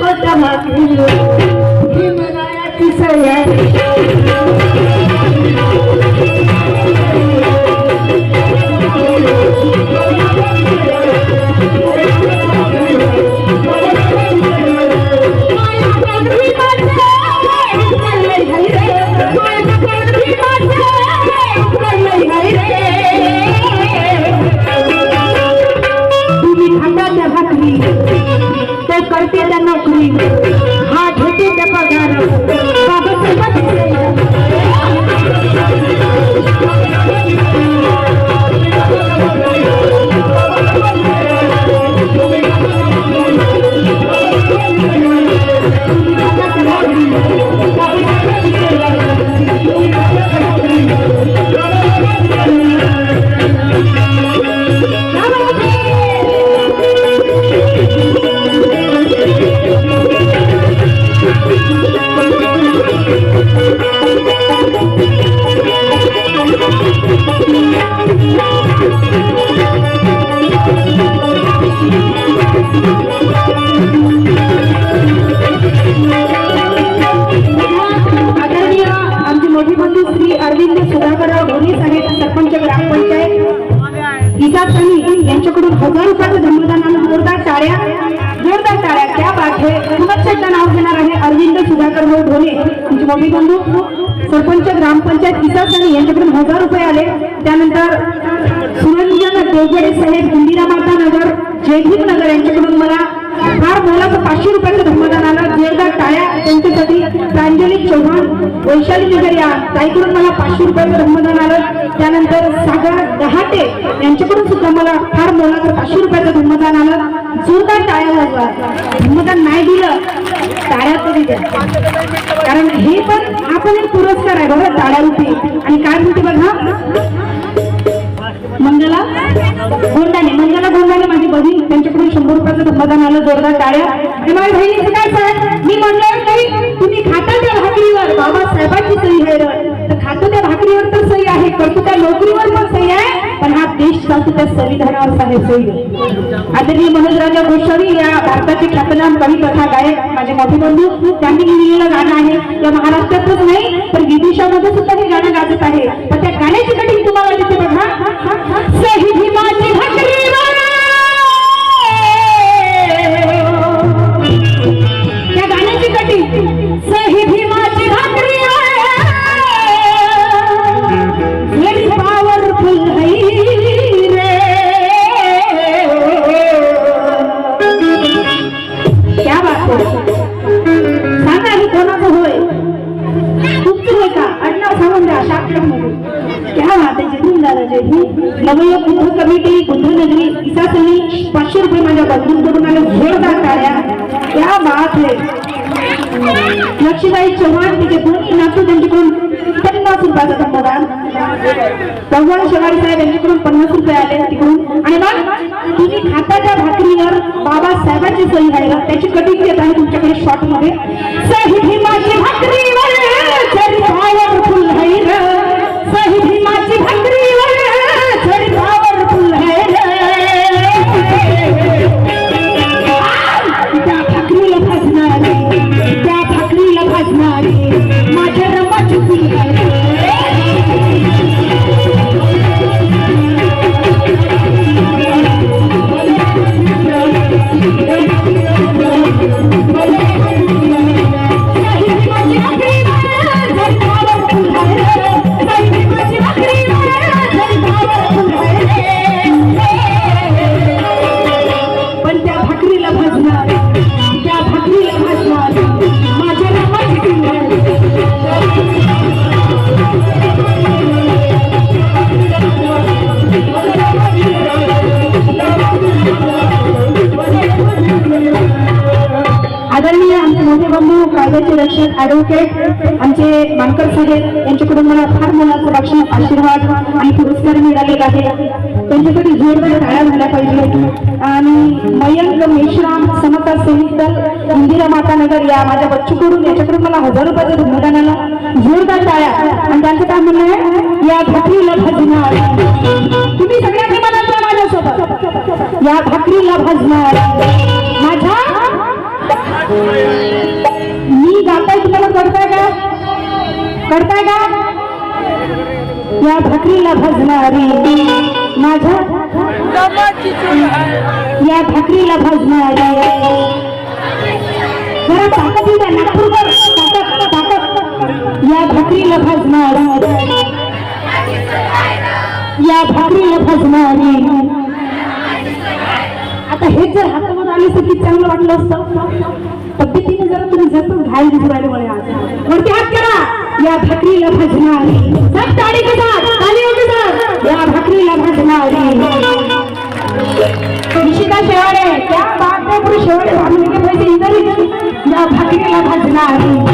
कोटाला भीमरायाची सवय वाढते त्या बंधू श्री अरविंद सुधाकरराव ढोणे साहेब सरपंच ग्रामपंचायत इसाद सनी यांच्याकडून हजार रुपयाचं धर्मदानानं जोरदार टाळ्या जोरदार टाळ्या. त्या पाठे पुनश्च नाव घेणार आहे अरविंद सुधाकर भाऊ ढोले. तुमचे मोठे बंधू सरपंच ग्रामपंचायत इसाद सनी यांच्याकडून हजार रुपये आले. त्यानंतर सुरंजन देवगडे साहेब इंदिरा माता नगर जयदीप नगर यांच्याकडून मला फार मोलाचं पाचशे रुपयाचं धर्मदान आलं जोरदार टाळ्या त्यांच्यासाठी वैशाली नगरिया ताईकडून मला पाचशे रुपयाचं धर्मदान आलं. त्यानंतर सागर दहाटे यांच्याकडून सुद्धा मला फार मोलाचं पाचशे रुपयाचं धर्मदान आलं. जोरदार टाळ्या वाजवा. धर्मदान नाही दिलं टाळ्या तरी द्या. कारण हे पण हा पण एक पुरस्कार आहे बघा टाळ्यावरती. आणि काय म्हणते बघा? मंगला गोंडाने मंगला गोंडाने माझी बहीण त्यांच्याकडून शंभर रुपयाचं धर्मदान आलं जोरदार टाळ्या. आणि माझ्या बहिणीचं काय सर मी म्हणलं की तुम्ही खाता भाकरीवर बाबासाहेबांची सही आहे. तर खातो त्या भाकरीवर तर सही आहे करतो त्या नोकरीवर पण सही आहे पण हा देश चालतो त्या संविधानावर साहेब सही आदरणीय मनोजराजा गोस्वामी या भारताचे ख्यातनाम कवी कथा गायक माझे मोठे बंधू त्यांनी लिहिलेलं गाणं आहे. या महाराष्ट्रातच नाही तर विदेशामध्ये सुद्धा हे गाणं गाजत आहे. नवय बुद्ध कमिटी बुद्ध नगरी इसासनी पाचशे रुपये माझ्या बंधूंकडून आले जोरदार टाळ्या. त्या बात आहे लक्ष्मीबाई चव्हाण तिचे पूर्ण नातू त्यांच्याकडून पन्नास रुपयाचा धर्मदान चव्हाण शेवारी साहेब यांच्याकडून पन्नास रुपये आले तिकडून. आणि मग तुम्ही खाताच्या भाकरीवर बाबासाहेबांची सही आहे त्याची कटिंग येत आहे तुमच्याकडे शॉर्टमध्ये. सही भीमाची भाकरी. कायद्याचे ॲडव्होकेट आमचे मानकर साहेब यांच्याकडून मला फार मोलाचं बक्षीस आशीर्वाद आणि पुरस्कार मिळालेला आहे त्यांच्यासाठी जोरदार टाळ्या झाल्या पाहिजे आणि मयंक मेश्राम समता सैनिक दल इंदिरा मातानगर या माझ्या बच्चूकडून याच्याकडून मला हजार रुपयाचं धन्यदान आलं. जोरदार टाळ्या. आणि त्यांचं काय म्हणणं आहे? या भाकरीला भाजणार तुम्ही सगळ्या प्रमाणात माझ्यासोबत. या भाकरीला भाजणार माझ्या करताय का? या भाकरीला भाजणारी माझ्या या भाकरीला भाजणारी. जरा ताकद द्या नागपूरकर. ताकद ताकद. या भाकरीला भाजणारी. या भाकरीला भाजणारी. आता हे जर हातामध्ये आले तर किती चांगलं वाटलं असतं तब्येतीने जरा तुम्ही जपून घायल दिसून राहिले मला वरती हात करा. या भाकरीला भजणारी. सब ताडी के साथ तालियों के साथ या भाकरीला भजणारी. निशिता शेवाडे क्या बात है पुरुष शेवाडे के पैसे इधर ही या भाकरीला भजणारी.